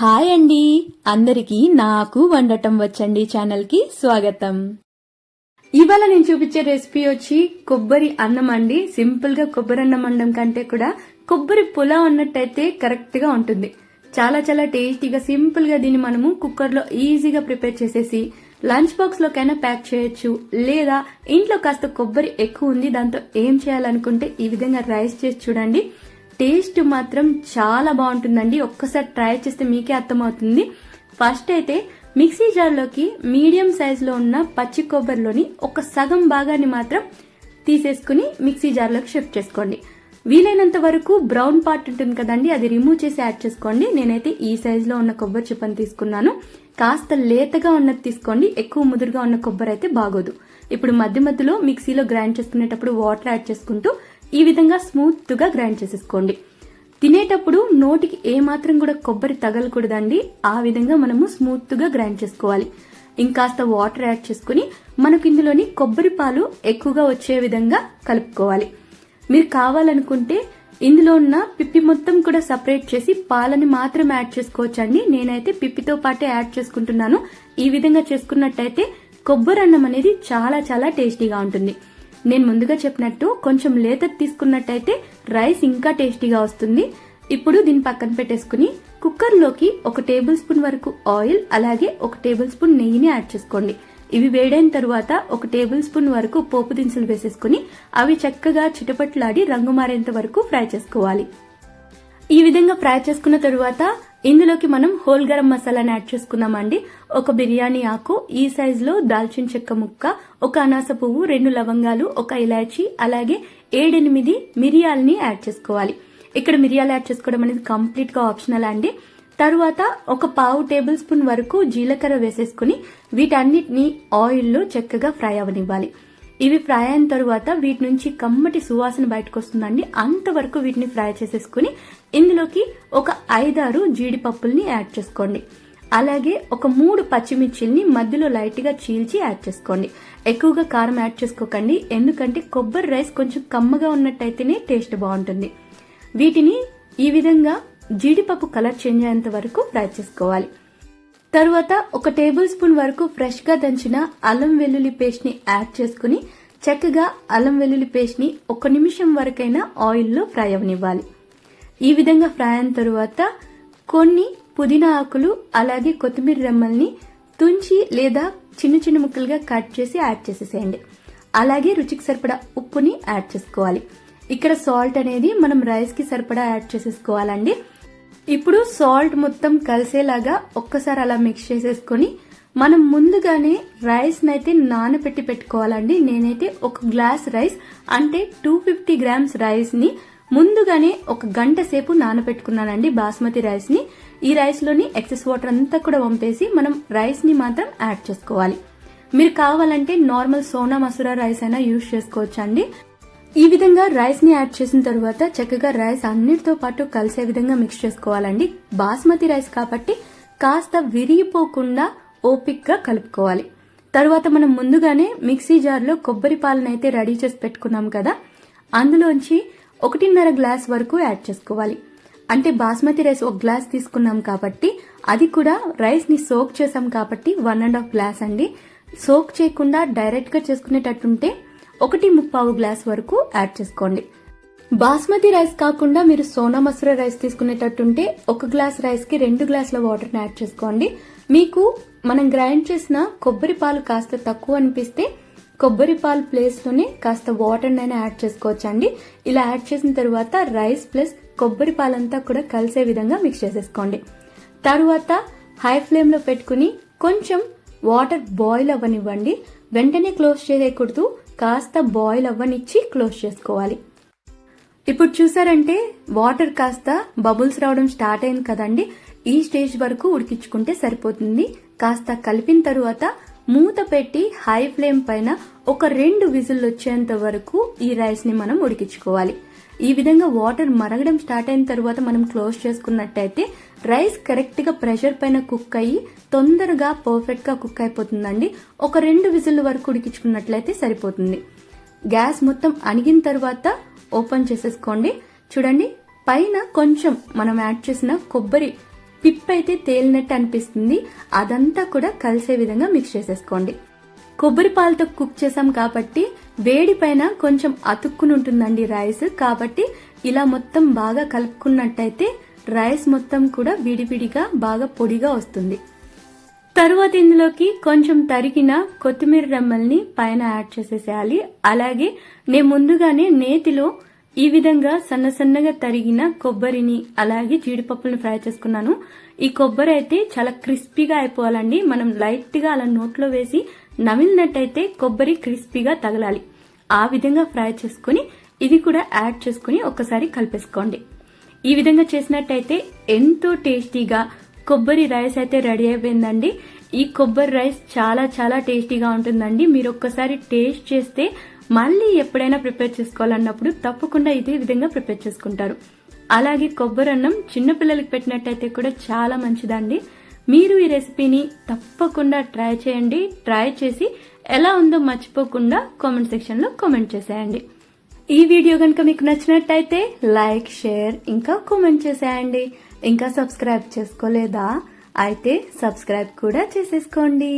Hi అండి. అందరికీ నాకు వండటం వచ్చండి ఛానల్కి స్వాగతం. ఇవాళ నేను చూపించే రెసిపీ వచ్చి కొబ్బరి అన్నం అండి. సింపుల్గా కొబ్బరి అన్నం వండడం కంటే కూడా కొబ్బరి పులావ్ అన్నట్టయితే కరెక్ట్గా ఉంటుంది. చాలా చాలా టేస్టీగా సింపుల్గా దీన్ని మనము కుక్కర్లో ఈజీగా ప్రిపేర్ చేసేసి లంచ్ బాక్స్ లోకైనా ప్యాక్ చేయొచ్చు. లేదా ఇంట్లో కాస్త కొబ్బరి ఎక్కువ ఉంది దాంతో ఏం చేయాలనుకుంటే ఈ విధంగా రైస్ చేసి చూడండి. టేస్ట్ మాత్రం చాలా బాగుంటుందండి. ఒక్కసారి ట్రై చేస్తే మీకే అర్థమవుతుంది. ఫస్ట్ అయితే మిక్సీ జార్లోకి మీడియం సైజులో ఉన్న పచ్చి కొబ్బరిలోని ఒక సగం భాగాన్ని మాత్రం తీసేసుకుని మిక్సీ జార్లోకి షిఫ్ట్ చేసుకోండి. వీలైనంత వరకు బ్రౌన్ పార్ట్ ఉంటుంది కదండి అది రిమూవ్ చేసి యాడ్ చేసుకోండి. నేనైతే ఈ సైజులో ఉన్న కొబ్బరి చిప్పని తీసుకున్నాను. కాస్త లేతగా ఉన్నది తీసుకోండి ఎక్కువ ముదురుగా ఉన్న కొబ్బరి అయితే బాగోదు. ఇప్పుడు మధ్య మధ్యలో మిక్సీలో గ్రైండ్ చేసుకునేటప్పుడు వాటర్ యాడ్ చేసుకుంటూ ఈ విధంగా స్మూత్గా గ్రైండ్ చేసేసుకోండి. తినేటప్పుడు నోటికి ఏమాత్రం కూడా కొబ్బరి తగలకూడదండి. ఆ విధంగా మనము స్మూత్గా గ్రైండ్ చేసుకోవాలి. ఇంకాస్త వాటర్ యాడ్ చేసుకుని మనకు ఇందులోని కొబ్బరి పాలు ఎక్కువగా వచ్చే విధంగా కలుపుకోవాలి. మీరు కావాలనుకుంటే ఇందులో ఉన్న పిప్పి మొత్తం కూడా సపరేట్ చేసి పాలని మాత్రం యాడ్ చేసుకోవచ్చండి. నేనైతే పిప్పితో పాటే యాడ్ చేసుకుంటున్నాను. ఈ విధంగా చేసుకున్నట్టయితే కొబ్బరి అన్నం అనేది చాలా చాలా టేస్టీగా ఉంటుంది. నేను ముందుగా చెప్పినట్టు కొంచెం లేత తీసుకున్నట్టయితే రైస్ ఇంకా టేస్టీగా వస్తుంది. ఇప్పుడు దీన్ని పక్కన పెట్టేసుకుని కుక్కర్లోకి ఒక టేబుల్ స్పూన్ వరకు ఆయిల్ అలాగే ఒక టేబుల్ స్పూన్ నెయ్యిని యాడ్ చేసుకోండి. ఇవి వేడైన తరువాత ఒక టేబుల్ స్పూన్ వరకు పోపు దినుసులు వేసేసుకుని అవి చక్కగా చిటపట్లాడి రంగు మారేంత వరకు ఫ్రై చేసుకోవాలి. ఈ విధంగా ఫ్రై చేసుకున్న తరువాత ఇందులోకి మనం హోల్ గరం మసాలాని యాడ్ చేసుకుందామండి. ఒక బిర్యానీ ఆకు ఈ సైజ్లో దాల్చిన చెక్క ముక్క ఒక అనాస పువ్వు రెండు లవంగాలు ఒక ఇలాచి అలాగే ఏడెనిమిది మిరియాలని యాడ్ చేసుకోవాలి. ఇక్కడ మిరియాలు యాడ్ చేసుకోవడం అనేది కంప్లీట్గా ఆప్షనల్ అండి. తరువాత ఒక పావు టేబుల్ స్పూన్ వరకు జీలకర్ర వేసేసుకుని వీటన్నిటిని ఆయిల్లో చక్కగా ఫ్రై అవనివ్వాలి. ఇవి ఫ్రై అయిన తరువాత వీటి నుంచి కమ్మటి సువాసన బయటకు వస్తుందండి అంతవరకు వీటిని ఫ్రై చేసేసుకుని ఇందులోకి ఒక ఐదారు జీడిపప్పుల్ని యాడ్ చేసుకోండి. అలాగే ఒక మూడు పచ్చిమిర్చిల్ని మధ్యలో లైట్గా చీల్చి యాడ్ చేసుకోండి. ఎక్కువగా కారం యాడ్ చేసుకోకండి. ఎందుకంటే కొబ్బరి రైస్ కొంచెం కమ్మగా ఉన్నట్టయితేనే టేస్ట్ బాగుంటుంది. వీటిని ఈ విధంగా జీడిపప్పు కలర్ చేంజ్ అయ్యేంత వరకు ఫ్రై చేసుకోవాలి. తరువాత ఒక టేబుల్ స్పూన్ వరకు ఫ్రెష్గా దంచిన అల్లం వెల్లుల్లి పేస్ట్ని యాడ్ చేసుకుని చక్కగా అల్లం వెల్లుల్లి పేస్ట్ని ఒక నిమిషం వరకైనా ఆయిల్లో ఫ్రై అవనివ్వాలి. ఈ విధంగా ఫ్రై అయిన తరువాత కొన్ని పుదీనా ఆకులు అలాగే కొత్తిమీర రెమ్మల్ని తుంచి లేదా చిన్న చిన్న ముక్కలుగా కట్ చేసి యాడ్ చేసేసేయండి. అలాగే రుచికి సరిపడా ఉప్పుని యాడ్ చేసుకోవాలి. ఇక్కడ సాల్ట్ అనేది మనం రైస్కి సరిపడా యాడ్ చేసేసుకోవాలండి. ఇప్పుడు సాల్ట్ మొత్తం కలిసేలాగా ఒక్కసారి అలా మిక్స్ చేసేసుకొని మనం ముందుగానే రైస్ని అయితే నానబెట్టి పెట్టుకోవాలండి. నేనైతే ఒక గ్లాస్ రైస్ అంటే టూ ఫిఫ్టీ గ్రామ్స్ రైస్ని ముందుగానే ఒక గంట సేపు నానబెట్టుకున్నానండి బాస్మతి రైస్ని. ఈ రైస్లోని ఎక్సెస్ వాటర్ అంతా కూడా వంపేసి మనం రైస్ని మాత్రం యాడ్ చేసుకోవాలి. మీరు కావాలంటే నార్మల్ సోనా మసూరా రైస్ అయినా యూజ్ చేసుకోవచ్చండి. ఈ విధంగా రైస్ని యాడ్ చేసిన తర్వాత చక్కగా రైస్ అన్నిటితో పాటు కలిసే విధంగా మిక్స్ చేసుకోవాలండి. బాస్మతి రైస్ కాబట్టి కాస్త విరిగిపోకుండా ఓపిక్గా కలుపుకోవాలి. తర్వాత మనం ముందుగానే మిక్సీ జార్లో కొబ్బరి పాలనైతే రెడీ చేసి పెట్టుకున్నాం కదా అందులోంచి ఒకటిన్నర గ్లాస్ వరకు యాడ్ చేసుకోవాలి. అంటే బాస్మతి రైస్ ఒక గ్లాస్ తీసుకున్నాం కాబట్టి అది కూడా రైస్ని సోక్ చేసాం కాబట్టి వన్ అండ్ హాఫ్ గ్లాస్ అండి. సోక్ చేయకుండా డైరెక్ట్గా చేసుకునేటట్టుంటే ఒకటి ముప్పావు గ్లాస్ వరకు యాడ్ చేసుకోండి. బాస్మతి రైస్ కాకుండా మీరు సోనా మసూర రైస్ తీసుకునేటట్టుంటే ఒక గ్లాస్ రైస్కి రెండు గ్లాసుల వాటర్ని యాడ్ చేసుకోండి. మీకు మనం గ్రైండ్ చేసిన కొబ్బరి పాలు కాస్త తక్కువ అనిపిస్తే కొబ్బరి పాలు ప్లేస్లోనే కాస్త వాటర్ అయినా యాడ్ చేసుకోవచ్చండి. ఇలా యాడ్ చేసిన తర్వాత రైస్ ప్లస్ కొబ్బరి పాలంతా కూడా కలిసే విధంగా మిక్స్ చేసేసుకోండి. తరువాత హై ఫ్లేమ్లో పెట్టుకుని కొంచెం వాటర్ బాయిల్ అవ్వనివ్వండి. వెంటనే క్లోజ్ చేయకూడదు. కాస్త బాయిల్ అవ్వనిచ్చి క్లోజ్ చేసుకోవాలి. ఇప్పుడు చూసారంటే వాటర్ కాస్త బబుల్స్ రావడం స్టార్ట్ అయింది కదండి. ఈ స్టేజ్ వరకు ఉడికించుకుంటే సరిపోతుంది. కాస్త కలిపిన తరువాత మూత పెట్టి హై ఫ్లేమ్ పైన ఒక రెండు విజిల్ వచ్చేంత వరకు ఈ రైస్ని మనం ఉడికించుకోవాలి. ఈ విధంగా వాటర్ మరగడం స్టార్ట్ అయిన తర్వాత మనం క్లోజ్ చేసుకున్నట్టయితే రైస్ కరెక్ట్గా ప్రెషర్ పైన కుక్ అయ్యి తొందరగా పర్ఫెక్ట్గా కుక్ అయిపోతుందండి. ఒక రెండు విజిల్ వరకు ఉడికించుకున్నట్లయితే సరిపోతుంది. గ్యాస్ మొత్తం అణిగిన తర్వాత ఓపెన్ చేసేసుకోండి. చూడండి పైన కొంచెం మనం యాడ్ చేసిన కొబ్బరి పిప్ అయితే తేలినట్టు అనిపిస్తుంది. అదంతా కూడా కలిసే విధంగా మిక్స్ చేసేసుకోండి. కొబ్బరి పాలతో కుక్ చేసాం కాబట్టి వేడి పైన కొంచెం అతుక్కుని ఉంటుందండి రైస్. కాబట్టి ఇలా మొత్తం బాగా కలుపుకున్నట్టయితే రైస్ మొత్తం కూడా విడివిడిగా బాగా పొడిగా వస్తుంది. తరువాత ఇందులోకి కొంచెం తరిగిన కొత్తిమీర రెమ్మల్ని పైన యాడ్ చేసేసేయాలి. అలాగే నేను ముందుగానే నేతిలో ఈ విధంగా సన్న సన్నగా తరిగిన కొబ్బరిని అలాగే జీడిపప్పులను ఫ్రై చేసుకున్నాను. ఈ కొబ్బరి అయితే చాలా క్రిస్పీగా అయిపోవాలండి. మనం లైట్గా అలా నోట్లో వేసి నమిలినట్టయితే కొబ్బరి క్రిస్పీగా తగలాలి. ఆ విధంగా ఫ్రై చేసుకుని ఇది కూడా యాడ్ చేసుకుని ఒక్కసారి కలిపేసుకోండి. ఈ విధంగా చేసినట్టయితే ఎంతో టేస్టీగా కొబ్బరి రైస్ అయితే రెడీ అయిపోయిందండి. ఈ కొబ్బరి రైస్ చాలా చాలా టేస్టీగా ఉంటుందండి. మీరు ఒక్కసారి టేస్ట్ చేస్తే మళ్ళీ ఎప్పుడైనా ప్రిపేర్ చేసుకోవాలన్నప్పుడు తప్పకుండా ఇదే విధంగా ప్రిపేర్ చేసుకుంటారు. అలాగే కొబ్బరి అన్నం చిన్నపిల్లలకి పెట్టినట్టయితే కూడా చాలా మంచిదండి. మీరు ఈ రెసిపీని తప్పకుండా ట్రై చేయండి. ట్రై చేసి ఎలా ఉందో మర్చిపోకుండా కామెంట్ సెక్షన్లో కామెంట్ చేసేయండి. ఈ వీడియో కనుక మీకు నచ్చినట్టయితే లైక్ షేర్ ఇంకా కామెంట్ చేసేయండి. ఇంకా సబ్స్క్రైబ్ చేసుకోలేదా? అయితే సబ్స్క్రైబ్ కూడా చేసేసుకోండి.